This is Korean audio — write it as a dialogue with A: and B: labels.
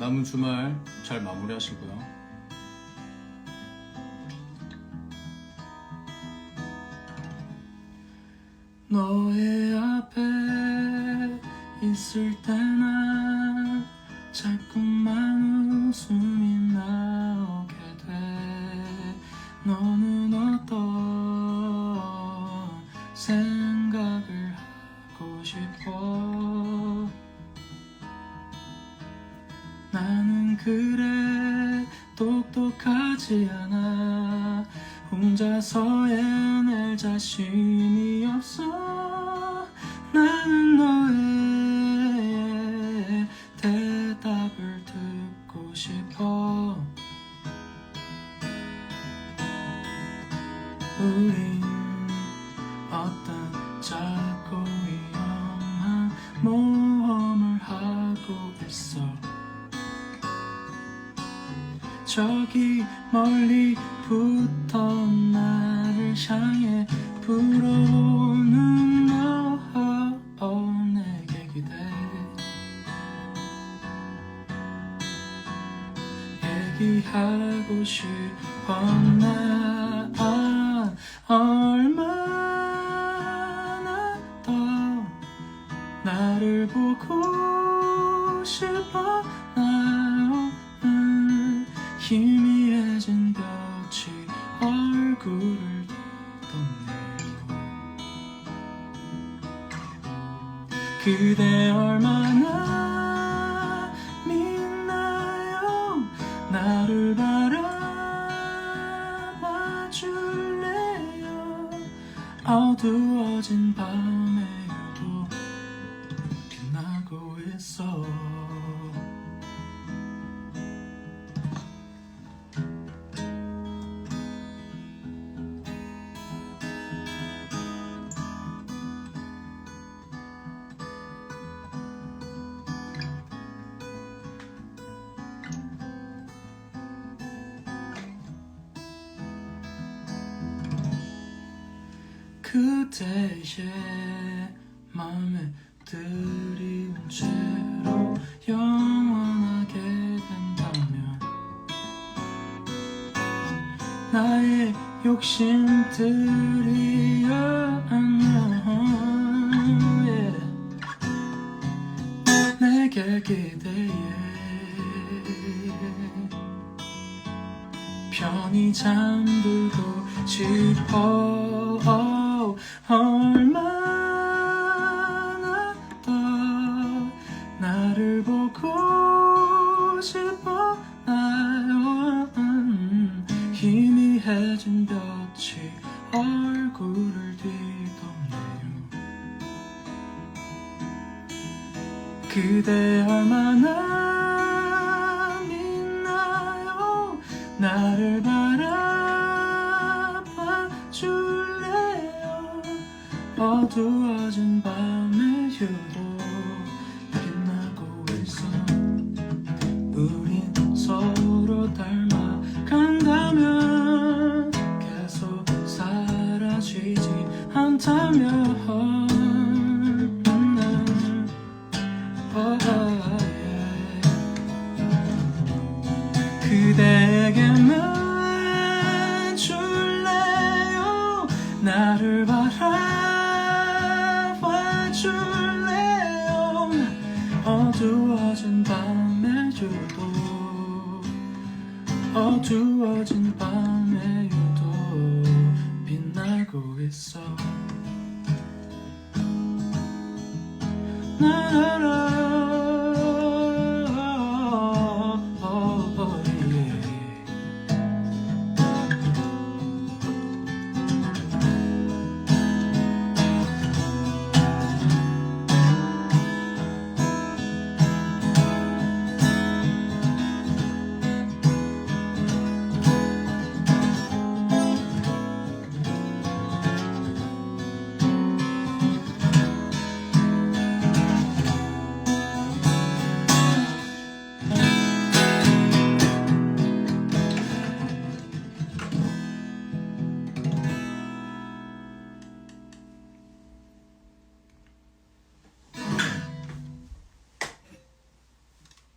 A: 남은 주말 잘 마무리하시고요. 너의 앞에 있을 때난 자꾸만 웃음이 나오게 돼 그래. 똑똑하지 않아. 혼자서 해낼 자신이 없어. 나는 너의 대답을 듣고 싶어. 우린 어떤 작고 위험한 저기 멀리 붙어 나를 향해 불어오는 너 내게 기대. 얘기하고 싶어 나? 얼마나 더 나를 보고 음, 희미해진 볕이 얼굴을 덮네요 그대 얼마나 믿나요? 나를 바라봐 줄래요? 어두워진 밤에도 빛나고 있어 그대의 마음에 들이운 채로 영원하게 된다면 나의 욕심들이야만 내게 기대해. 편히 잠들고 싶어 얼마나 더 나를 보고 싶어 나요? 음, 희미해진 볕이 얼굴을 뒤덮네요. 그대 얼마나 어두워진 밤에 유독 빛나고 있어 우린 서로 닮아간다면 계속 사라지지 않다면 난 Oh, yeah. 그대 어두워진 밤에 유독 어두워진 밤에 유독 빛나고 있어. 나라